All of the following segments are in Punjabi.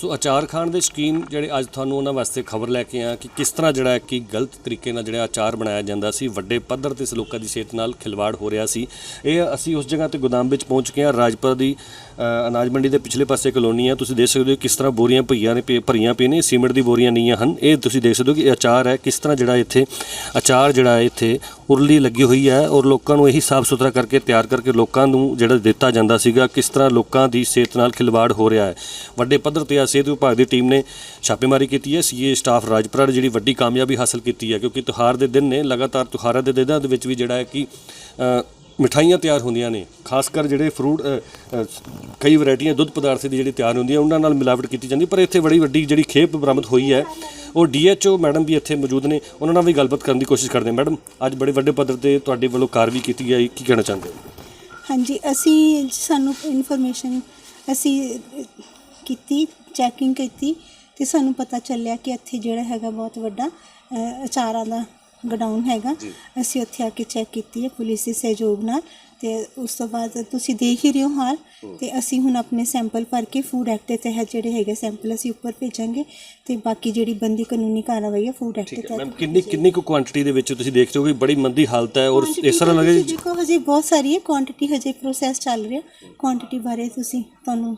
ਸੋ ਅਚਾਰ ਖਾਣ ਦੇ ਸ਼ੌਕੀਨ ਜਿਹੜੇ ਅੱਜ ਤੁਹਾਨੂੰ ਉਹਨਾਂ ਵਾਸਤੇ ਖਬਰ ਲੈ ਕੇ ਆ ਕਿ ਕਿਸ ਤਰ੍ਹਾਂ ਜਿਹੜਾ ਕਿ ਗਲਤ ਤਰੀਕੇ ਨਾਲ ਜਿਹੜਾ ਅਚਾਰ ਬਣਾਇਆ ਜਾਂਦਾ ਸੀ, ਵੱਡੇ ਪੱਧਰ ਤੇ ਇਸ ਲੋਕਾਂ ਦੀ ਸਿਹਤ ਨਾਲ ਖਿਲਵਾੜ ਹੋ ਰਿਹਾ ਸੀ। ਇਹ ਅਸੀਂ ਉਸ ਜਗ੍ਹਾ ਤੇ ਗੋਦਾਮ ਵਿੱਚ ਪਹੁੰਚ ਕੇ ਆ ਰਾਜਪੁਰਾ ਦੀ ਅਨਾਜ ਮੰਡੀ ਦੇ ਪਿਛਲੇ ਪਾਸੇ ਕਲੋਨੀ ਆ ਤੁਸੀਂ ਦੇਖ ਸਕਦੇ ਹੋ ਕਿਸ ਤਰ੍ਹਾਂ ਬੋਰੀਆਂ ਭਈਆਂ ਨੇ ਪੇ- ਭਰੀਆਂ ਪਈਆਂ ਨੇ, ਸੀਮਿੰਟ ਦੀ ਬੋਰੀਆਂ ਨਹੀਂ ਹਨ। ਇਹ ਤੁਸੀਂ ਦੇਖ ਸਕਦੇ ਹੋ ਕਿ ਇਹ ਅਚਾਰ ਹੈ, ਕਿਸ ਤਰ੍ਹਾਂ ਜਿਹੜਾ ਇੱਥੇ ਅਚਾਰ ਜਿਹੜਾ ਹੈ ਇੱਥੇ ਉਰਲੀ ਲੱਗੀ ਹੋਈ ਹੈ ਔਰ ਲੋਕਾਂ ਨੂੰ ਇਹੀ ਸਾਫ਼ ਸੁਥਰਾ ਕਰਕੇ ਤਿਆਰ ਕਰਕੇ ਲੋਕਾਂ ਨੂੰ ਜਿਹੜਾ ਦਿੱਤਾ ਜਾਂਦਾ ਸੀਗਾ ਕਿਸ ਤਰ੍ਹਾਂ ਲੋਕਾਂ ਦੀ ਸਿਹਤ ਨਾਲ ਖਿਲਵਾੜ ਹੋ ਰਿਹਾ ਹੈ। ਵੱਡੇ ਪੱਧਰ ਤੇ ਆ ਸਿਹਤ ਵਿਭਾਗ ਦੀ ਟੀਮ ਨੇ ਛਾਪੇਮਾਰੀ ਕੀਤੀ ਹੈ। ਸੀਏ ਸਟਾਫ ਰਾਜਪੁਰਾ ਨੇ ਜਿਹੜੀ ਵੱਡੀ ਕਾਮਯਾਬੀ ਹਾਸਲ ਕੀਤੀ ਹੈ, ਕਿਉਂਕਿ ਤਿਉਹਾਰ ਦੇ ਦਿਨ ਨੇ ਲਗਾਤਾਰ ਤਿਉਹਾਰਾਂ ਦੇ ਦਿਨਾਂ ਦੇ ਵਿੱਚ ਵੀ ਜਿਹੜਾ ਹੈ ਕਿ ਮਿਠਾਈਆਂ ਤਿਆਰ ਹੁੰਦੀਆਂ ਨੇ। ਖਾਸ ਕਰ ਜਿਹੜੇ ਫਰੂਟ ਕਈ ਵੈਰਾਈਟੀਆਂ ਦੁੱਧ ਪਦਾਰਥ ਦੀ ਜਿਹੜੀ ਤਿਆਰ ਹੁੰਦੀ ਹੈ, ਉਹਨਾਂ ਨਾਲ ਮਿਲਾਵਟ ਕੀਤੀ ਜਾਂਦੀ ਪਰ ਇੱਥੇ ਬੜੀ ਵੱਡੀ ਜਿਹੜੀ ਖੇਪ ਬਰਾਮਦ ਹੋਈ ਹੈ। ਉਹ ਡੀਐਚਓ ਮੈਡਮ ਵੀ ਇੱਥੇ ਮੌਜੂਦ ਨੇ। ਉਹਨਾਂ ਨਾਲ ਵੀ ਗੱਲਬਾਤ ਕਰਨ ਦੀ ਕੋਸ਼ਿਸ਼ ਕਰਦੇ ਮੈਡਮ, ਅੱਜ ਬੜੇ ਵੱਡੇ ਪੱਧਰ ਤੇ ਤੁਹਾਡੇ ਵੱਲੋਂ ਕਾਰਵਾਈ ਕੀਤੀ ਗਈ। ਕੀ ਕਹਿਣਾ ਚਾਹੁੰਦੇ ਹੋ? ਹਾਂਜੀ, ਅਸੀਂ ਸਾਨੂੰ ਇਨਫੋਰਮੇਸ਼ਨ ਅਸੀਂ ਕੀਤੀ ਚੈਕਿੰਗ ਕੀਤੀ ਤੇ ਸਾਨੂੰ ਪਤਾ ਚੱਲਿਆ ਕਿ ਇੱਥੇ ਜਿਹੜਾ ਹੈਗਾ ਬਹੁਤ ਵੱਡਾ ਅਚਾਰਾਂ ਦਾ ਗਡਾਊਨ ਹੈਗਾ। ਅਸੀਂ ਉੱਥੇ ਆ ਕੇ ਚੈੱਕ ਕੀਤੀ ਹੈ ਪੁਲਿਸ ਦੇ ਸਹਿਯੋਗ ਨਾਲ ਤੇ ਉਸ ਤੋਂ ਬਾਅਦ ਤੁਸੀਂ ਦੇਖ ਹੀ ਰਹੇ ਹੋ ਹਾਲ ਤੇ ਅਸੀਂ ਹੁਣ ਆਪਣੇ ਸੈਂਪਲ ਭਰ ਕੇ ਫੂਡ ਐਕਟ ਦੇ ਤਹਿਤ ਜਿਹੜੇ ਹੈਗੇ ਸੈਂਪਲ ਅਸੀਂ ਉੱਪਰ ਭੇਜਾਂਗੇ ਤੇ ਬਾਕੀ ਜਿਹੜੀ ਬੰਦੀ ਕਾਨੂੰਨੀ ਕਾਰਵਾਈ ਹੈ ਫੂਡ ਐਕਟ ਦੇ ਹੈ। ਮੈਮ ਤਹਿਤ ਕਿੰਨੀ ਕਿੰਨੀ ਕੁ ਕੁਆਂਟੀਟੀ ਦੇ ਵਿੱਚ ਤੁਸੀਂ ਦੇਖ ਰਹੇ ਹੋ ਕਿ ਬੜੀ ਮੰਦੀ ਹਾਲਤ ਹੈ ਔਰ ਇਸ ਤਰ੍ਹਾਂ ਲੱਗੇ ਦੇਖੋ ਹਜੇ ਬਹੁਤ ਸਾਰੀ ਹੈ ਕੁਆਂਟੀਟੀ ਹਜੇ ਪ੍ਰੋਸੈਸ ਚੱਲ ਰਿਹਾ। ਕੁਆਂਟੀਟੀ ਬਾਰੇ ਤੁਸੀਂ ਤੁਹਾਨੂੰ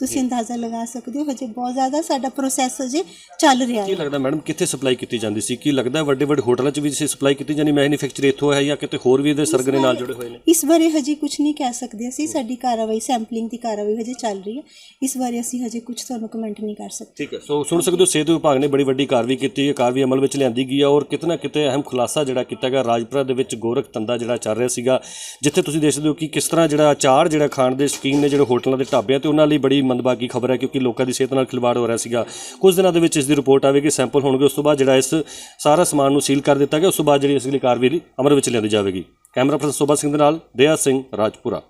ਤੁਸੀਂ ਅੰਦਾਜ਼ਾ ਲਗਾ ਸਕਦੇ ਹੋ ਹਜੇ ਬਹੁਤ ਜ਼ਿਆਦਾ ਸਾਡਾ ਪ੍ਰੋਸੈਸ ਹਜੇ ਚੱਲ ਰਿਹਾ ਕੀ ਹੈ। ਲੱਗਦਾ ਮੈਡਮ ਕਿੱਥੇ ਸਪਲਾਈ ਕੀਤੀ ਜਾਂਦੀ ਸੀ? ਕੀ ਲੱਗਦਾ ਵੱਡੇ ਵੱਡੇ ਹੋਟਲਾਂ 'ਚ ਵੀ ਇਸੇ ਸਪਲਾਈ ਕੀਤੀ ਜਾਂਦੀ ਮੈਨੂਫੈਕਚਰ ਇੱਥੋਂ ਹੈ ਜਾਂ ਕਿਤੇ ਹੋਰ ਵੀ ਇਹਦੇ ਸਰਗਨੇ ਨਾਲ ਜੁੜੇ ਹੋਏ ਨੇ? ਇਸ ਬਾਰੇ ਹਜੇ ਕੁਝ ਨਹੀਂ ਕਹਿ ਸਕਦੇ ਅਸੀਂ ਸਾਡੀ ਕਾਰਵਾਈ ਸੈਂਪਲਿੰਗ ਦੀ ਕਾਰਵਾਈ ਹਜੇ ਚੱਲ ਰਹੀ ਹੈ। ਇਸ ਬਾਰੇ ਅਸੀਂ ਹਜੇ ਕੁਝ ਤੁਹਾਨੂੰ ਕਮੈਂਟ ਨਹੀਂ ਕਰ ਸਕਦੇ। ਠੀਕ ਹੈ ਸੋ ਸੁਣ ਸਕਦੇ ਹੋ ਸਿਹਤ ਵਿਭਾਗ ਨੇ ਬੜੀ ਵੱਡੀ ਕਾਰਵਾਈ ਕੀਤੀ ਹੈ ਕਾਰਵਾਈ ਅਮਲ ਵਿੱਚ ਲਿਆਂਦੀ ਗਈ ਹੈ ਔਰ ਕਿਤੇ ਨਾ ਕਿਤੇ ਅਹਿਮ ਖੁਲਾਸਾ ਜਿਹੜਾ ਕੀਤਾ ਗਿਆ ਰਾਜਪੁਰਾ ਦੇ ਵਿੱਚ ਗੋਰਖ ਤੰਦਾ ਜਿਹੜਾ ਚੱਲ ਰਿਹਾ ਸੀਗਾ ਜਿੱਥੇ ਤੁਸੀਂ ਦੇਖ ਸਕਦੇ ਹੋ ਕਿ ਕਿਸ ਤਰ੍ਹਾਂ ਜਿਹੜਾ ਅਚਾਰ ਜਿਹੜਾ ਖਾਣ ਦੇ ਸ਼ੌਕੀਨ ਨੇ ਜਿਹੜੇ ਹੋਟਲਾਂ ਦੇ ਢਾਬਿਆਂ ਤੇ ਉਹਨਾਂ ਲਈ ਬੜੀ ਮੰਦਭਾਗੀ ਖਬਰ ਹੈ ਕਿਉਂਕਿ ਲੋਕਾਂ ਦੀ ਸਿਹਤ ਨਾਲ ਖਿਲਵਾੜ ਹੋ ਰਿਹਾ ਸੀਗਾ। ਕੁਝ ਦਿਨਾਂ ਦੇ ਵਿੱਚ ਇਸ ਦੀ ਰਿਪੋਰਟ ਆਵੇਗੀ, ਸੈਂਪਲ ਹੋਣਗੇ, ਉਸ ਤੋਂ ਬਾਅਦ ਜਿਹੜਾ ਇਸ ਸਾਰਾ ਸਮਾਨ ਨੂੰ ਸੀਲ ਕਰ ਦਿੱਤਾ ਗਿਆ, ਉਸ ਤੋਂ ਬਾਅਦ ਜਿਹੜੀ ਅਸਲੀ ਕਾਰਵਾਈ ਲਈ ਅਮਰ ਵਿੱਚ ਲਿਆਂਦੀ ਜਾਵੇਗੀ। ਕੈਮਰਾ ਪਰਸਨ ਸੋਭਾ ਸਿੰਘ ਦੇ ਨਾਲ, ਦਇਆ ਸਿੰਘ, ਰਾਜਪੁਰਾ।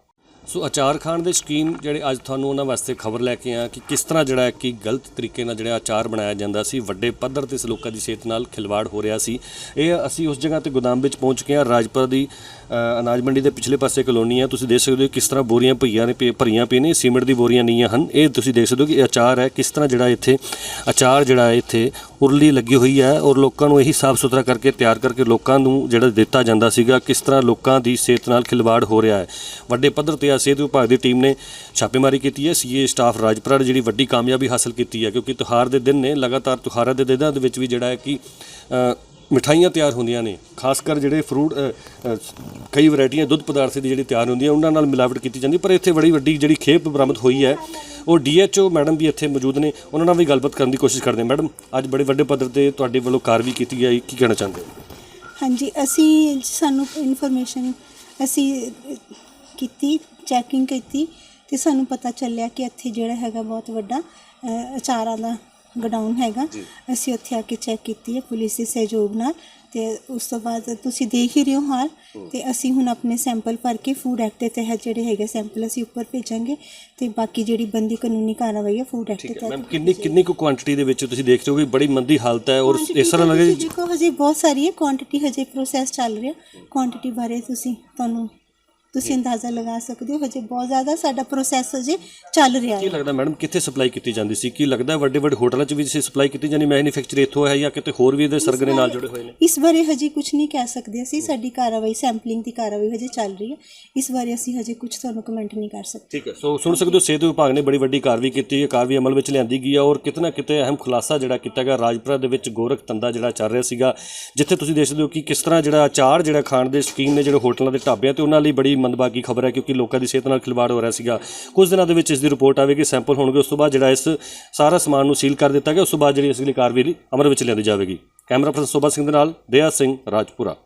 ਸੋ ਅਚਾਰ ਖਾਣ ਦੇ ਸ਼ੌਕੀਨ ਜਿਹੜੇ ਅੱਜ ਤੁਹਾਨੂੰ ਉਹਨਾਂ ਵਾਸਤੇ ਖਬਰ ਲੈ ਕੇ ਆ ਕਿ ਕਿਸ ਤਰ੍ਹਾਂ ਜਿਹੜਾ ਕਿ ਗਲਤ ਤਰੀਕੇ ਨਾਲ ਜਿਹੜਾ ਅਚਾਰ ਬਣਾਇਆ ਜਾਂਦਾ ਸੀ, ਵੱਡੇ ਪੱਧਰ ਤੇ ਇਸ ਲੋਕਾਂ ਦੀ ਸਿਹਤ ਨਾਲ ਖਿਲਵਾੜ ਹੋ ਰਿਹਾ ਸੀ। ਇਹ ਅਸੀਂ ਉਸ ਜਗ੍ਹਾ ਤੇ ਗੋਦਾਮ ਵਿੱਚ ਪਹੁੰਚ ਕੇ ਆ ਰਾਜਪੁਰਾ ਦੀ ਅਨਾਜ ਮੰਡੀ ਦੇ ਪਿਛਲੇ ਪਾਸੇ ਕਲੋਨੀ ਆ ਤੁਸੀਂ ਦੇਖ ਸਕਦੇ ਹੋ ਕਿਸ ਤਰ੍ਹਾਂ ਬੋਰੀਆਂ ਭਈਆਂ ਨੇ ਪੇ- ਭਰੀਆਂ ਪਈਆਂ ਨੇ, ਸੀਮਿੰਟ ਦੀ ਬੋਰੀਆਂ ਨਹੀਂ ਹਨ। ਇਹ ਤੁਸੀਂ ਦੇਖ ਸਕਦੇ ਹੋ ਕਿ ਅਚਾਰ ਹੈ, ਕਿਸ ਤਰ੍ਹਾਂ ਜਿਹੜਾ ਇੱਥੇ ਅਚਾਰ ਜਿਹੜਾ ਹੈ ਇੱਥੇ ਉਰਲੀ ਲੱਗੀ ਹੋਈ ਹੈ ਔਰ ਲੋਕਾਂ ਨੂੰ ਇਹੀ ਸਾਫ਼ ਸੁਥਰਾ ਕਰਕੇ ਤਿਆਰ ਕਰਕੇ ਲੋਕਾਂ ਨੂੰ ਜਿਹੜਾ ਦਿੱਤਾ ਜਾਂਦਾ ਸੀਗਾ ਕਿਸ ਤਰ੍ਹਾਂ ਲੋਕਾਂ ਦੀ ਸਿਹਤ ਨਾਲ ਖਿਲਵਾੜ ਹੋ ਰਿਹਾ ਹੈ। ਵੱਡੇ ਪੱਧਰ ਤੇ ਆ ਸਿਹਤ ਵਿਭਾਗ ਦੀ ਟੀਮ ਨੇ ਛਾਪੇਮਾਰੀ ਕੀਤੀ ਹੈ। ਸੀਏ ਸਟਾਫ ਰਾਜਪੁਰਾ ਨੇ ਜਿਹੜੀ ਵੱਡੀ ਕਾਮਯਾਬੀ ਹਾਸਲ ਕੀਤੀ ਹੈ ਕਿਉਂਕਿ ਤਿਉਹਾਰ ਦੇ ਦਿਨ ਨੇ, ਲਗਾਤਾਰ ਤਿਉਹਾਰਾਂ ਦੇ ਦਿਨਾਂ ਦੇ ਵਿੱਚ ਵੀ ਜਿਹੜਾ ਹੈ ਕਿ ਮਿਠਾਈਆਂ ਤਿਆਰ ਹੁੰਦੀਆਂ ਨੇ, ਖਾਸ ਕਰ ਜਿਹੜੇ ਫਰੂਟ ਕਈ ਵੈਰਾਈਟੀਆਂ ਦੁੱਧ ਪਦਾਰਥ ਦੀ ਜਿਹੜੀ ਤਿਆਰ ਹੁੰਦੀਆਂ ਉਹਨਾਂ ਨਾਲ ਮਿਲਾਵਟ ਕੀਤੀ ਜਾਂਦੀ ਪਰ ਇੱਥੇ ਬੜੀ ਵੱਡੀ ਜਿਹੜੀ ਖੇਪ ਬਰਾਮਦ ਹੋਈ ਹੈ, ਉਹ ਡੀਐਚਓ ਮੈਡਮ ਵੀ ਇੱਥੇ ਮੌਜੂਦ ਨੇ, ਉਹਨਾਂ ਨਾਲ ਵੀ ਗੱਲਬਾਤ ਕਰਨ ਦੀ ਕੋਸ਼ਿਸ਼ ਕਰਦੇ ਮੈਡਮ, ਅੱਜ ਬੜੇ ਵੱਡੇ ਪੱਧਰ ਤੇ ਤੁਹਾਡੇ ਵੱਲੋਂ ਕਾਰਵਾਈ ਕੀਤੀ ਗਈ, ਕੀ ਕਹਿਣਾ ਚਾਹੁੰਦੇ ਹੋ? ਹਾਂਜੀ, ਅਸੀਂ ਸਾਨੂੰ ਇਨਫੋਰਮੇਸ਼ਨ ਅਸੀਂ ਕੀਤੀ ਚੈਕਿੰਗ ਕੀਤੀ, ਤੇ ਸਾਨੂੰ ਪਤਾ ਚੱਲਿਆ ਕਿ ਇੱਥੇ ਜਿਹੜਾ ਹੈਗਾ ਬਹੁਤ ਵੱਡਾ ਅਚਾਰਾਂ ਦਾ ਗਡਾਊਨ ਹੈਗਾ ਅਸੀਂ ਉੱਥੇ ਆ ਕੇ ਚੈੱਕ ਕੀਤੀ ਹੈ ਪੁਲਿਸ ਦੇ ਸਹਿਯੋਗ ਨਾਲ ਤੇ ਉਸ ਤੋਂ ਬਾਅਦ ਤੁਸੀਂ ਦੇਖ ਹੀ ਰਹੇ ਹੋ ਹਾਲ ਤੇ ਅਸੀਂ ਹੁਣ ਆਪਣੇ ਸੈਂਪਲ ਭਰ ਕੇ ਫੂਡ ਐਕਟ ਦੇ ਤਹਿਤ ਜਿਹੜੇ ਹੈਗੇ ਸੈਂਪਲ ਅਸੀਂ ਉੱਪਰ ਭੇਜਾਂਗੇ ਤੇ ਬਾਕੀ ਜਿਹੜੀ ਬੰਦੀ ਕਾਨੂੰਨੀ ਕਾਰਵਾਈ ਹੈ ਫੂਡ ਐਕਟ ਦੇ ਤਹਿਤ ਮੈਮ ਕਿੰਨੀ ਕਿੰਨੀ ਕੁ ਕੁਆਂਟੀਟੀ ਦੇ ਵਿੱਚ ਤੁਸੀਂ ਦੇਖ ਰਹੇ ਹੋ ਕਿ ਬੜੀ ਮੰਦੀ ਹਾਲਤ ਹੈ ਔਰ ਇਸ ਤਰ੍ਹਾਂ ਲੱਗੇ ਦੇਖੋ ਹਜੇ ਬਹੁਤ ਸਾਰੀ ਹੈ ਕੁਆਂਟੀਟੀ ਹਜੇ ਪ੍ਰੋਸੈਸ ਚੱਲ ਰਿਹਾ ਕੁਆਂਟੀਟੀ ਬਾਰੇ ਤੁਸੀਂ ਤੁਹਾਨੂੰ ਤੁਸੀਂ ਅੰਦਾਜ਼ਾ ਲਗਾ ਸਕਦੇ ਹੋ ਹਜੇ ਬਹੁਤ ਜ਼ਿਆਦਾ ਸਾਡਾ ਪ੍ਰੋਸੈਸ ਹਜੇ ਚੱਲ ਰਿਹਾ ਕੀ ਹੈ ਲੱਗਦਾ ਮੈਡਮ ਕਿੱਥੇ ਸਪਲਾਈ ਕੀਤੀ ਜਾਂਦੀ ਸੀ? ਕੀ ਲੱਗਦਾ ਵੱਡੇ ਵੱਡੇ ਹੋਟਲਾਂ 'ਚ ਵੀ ਇਸੇ ਸਪਲਾਈ ਕੀਤੀ ਜਾਂਦੀ ਮੈਨੂਫੈਕਚਰ ਇੱਥੋਂ ਹੈ ਜਾਂ ਕਿਤੇ ਹੋਰ ਵੀ ਇਹਦੇ ਸਰਗਨੇ ਨਾਲ ਜੁੜੇ ਹੋਏ ਨੇ? ਇਸ ਬਾਰੇ ਹਜੇ ਕੁਝ ਨਹੀਂ ਕਹਿ ਸਕਦੇ ਅਸੀਂ ਸਾਡੀ ਕਾਰਵਾਈ ਸੈਂਪਲਿੰਗ ਦੀ ਕਾਰਵਾਈ ਹਜੇ ਚੱਲ ਰਹੀ ਹੈ। ਇਸ ਬਾਰੇ ਅਸੀਂ ਹਜੇ ਕੁਝ ਤੁਹਾਨੂੰ ਕਮੈਂਟ ਨਹੀਂ ਕਰ ਸਕਦੇ। ਠੀਕ ਹੈ ਸੋ ਸੁਣ ਸਕਦੇ ਹੋ ਸਿਹਤ ਵਿਭਾਗ ਨੇ ਬੜੀ ਵੱਡੀ ਕਾਰਵਾਈ ਕੀਤੀ ਹੈ ਕਾਰਵਾਈ ਅਮਲ ਵਿੱਚ ਲਿਆਂਦੀ ਗਈ ਹੈ ਔਰ ਕਿਤੇ ਨਾ ਕਿਤੇ ਅਹਿਮ ਖੁਲਾਸਾ ਜਿਹੜਾ ਕੀਤਾ ਗਿਆ ਰਾਜਪੁਰਾ ਦੇ ਵਿੱਚ ਗੋਰਖ ਤੰਦਾ ਜਿਹੜਾ ਚੱਲ ਰਿਹਾ ਸੀਗਾ ਜਿੱਥੇ ਤੁਸੀਂ ਦੇਖ ਸਕਦੇ ਹੋ ਕਿ ਕਿਸ ਤਰ੍ਹਾਂ ਜਿਹੜਾ ਅਚਾਰ ਜਿਹੜਾ ਖਾਣ ਦੇ ਸ਼ੌਕੀਨ ਨੇ ਜਿਹੜੇ ਹੋਟਲਾਂ ਦੇ ਢਾਬਿਆਂ ਤੇ ਉਹਨਾਂ ਲਈ ਬੜੀ ਮੰਦਭਾਗੀ ਖਬਰ ਹੈ ਕਿਉਂਕਿ ਲੋਕਾਂ ਦੀ ਸਿਹਤ ਨਾਲ ਖਿਲਵਾੜ ਹੋ ਰਿਹਾ ਸੀਗਾ। ਕੁਝ ਦਿਨਾਂ ਦੇ ਵਿੱਚ ਇਸ ਦੀ ਰਿਪੋਰਟ ਆਵੇਗੀ, ਸੈਂਪਲ ਹੋਣਗੇ, ਉਸ ਤੋਂ ਬਾਅਦ ਜਿਹੜਾ ਇਸ ਸਾਰਾ ਸਮਾਨ ਨੂੰ ਸੀਲ ਕਰ ਦਿੱਤਾ ਗਿਆ, ਉਸ ਤੋਂ ਬਾਅਦ ਜਿਹੜੀ ਅਸਲੀ ਕਾਰਵਾਈ ਲਈ ਅਮਰ ਵਿੱਚ ਲਿਆਂਦੀ ਜਾਵੇਗੀ। ਕੈਮਰਾ ਪਰਸਨ ਸੋਭਾ ਸਿੰਘ ਦੇ ਨਾਲ, ਦਇਆ ਸਿੰਘ, ਰਾਜਪੁਰਾ।